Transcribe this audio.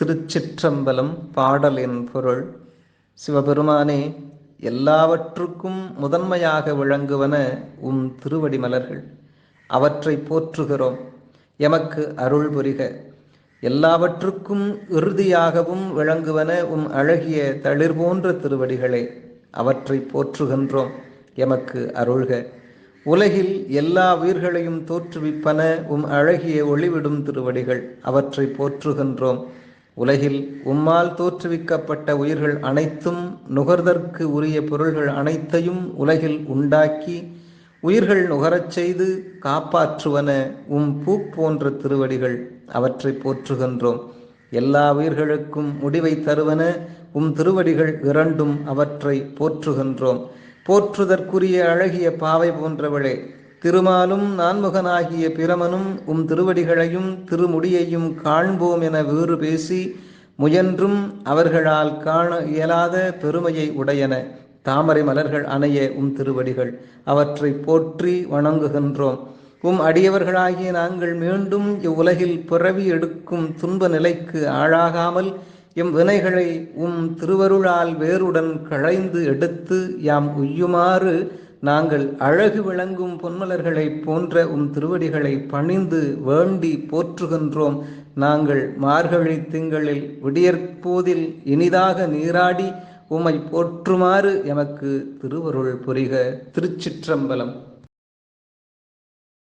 திருச்சிற்றம்பலம் பாடலின் பொருள். சிவபெருமானே எல்லாவற்றுக்கும் முதன்மையாக விளங்குவன உம் திருவடி மலர்கள் அவற்றை போற்றுகிறோம். எமக்கு அருள் புரிக. எல்லாவற்றுக்கும் இறுதியாகவும் விளங்குவன உம் அழகிய தளிர் போன்ற திருவடிகளே அவற்றை போற்றுகின்றோம். எமக்கு அருள்க. உலகில் எல்லா உயிர்களையும் தோற்றுவிப்பன உம் அழகிய ஒளிவிடும் திருவடிகள் அவற்றை போற்றுகின்றோம். உலகில் உம்மால் தோற்றுவிக்கப்பட்ட உயிர்கள் அனைத்தும் நுகர்தற்கு உரிய பொருள்கள் அனைத்தையும் உலகில் உண்டாக்கி உயிர்கள் நுகரச் செய்து காப்பாற்றுவன உம் பூ போன்ற திருவடிகள் அவற்றை போற்றுகின்றோம். எல்லா உயிர்களுக்கும் முடிவை தருவன உம் திருவடிகள் இரண்டும் அவற்றை போற்றுகின்றோம். போற்றுதற்குரிய அழகிய பாவை போன்றவளே திருமாலும் நான்முகனாகிய பிரமனும் உம் திருவடிகளையும் திருமுடியையும் காண்போம் என வேறு பேசி முயன்றும் அவர்களால் காண இயலாத பெருமையை உடையன. தாமரை மலர்கள் அணைய உம் திருவடிகள் அவற்றை போற்றி வணங்குகின்றோம். உம் அடியவர்களாகிய நாங்கள் மீண்டும் இவ்வுலகில் பிறவி எடுக்கும் துன்ப நிலைக்கு ஆளாகாமல் எம் வினைகளை உம் திருவருளால் வேருடன் களைந்து எடுத்து யாம் உய்யுமாறு நாங்கள் அழகு விளங்கும் பொன்மலர்களை போன்ற உம் திருவடிகளை பணிந்து வேண்டி போற்றுகின்றோம். நாங்கள் மார்கழி திங்களில் விடியற்போதில் இனிதாக நீராடி உம்மை போற்றுமாறு எமக்கு திருவருள் புரிக. திருச்சிற்றம்பலம்.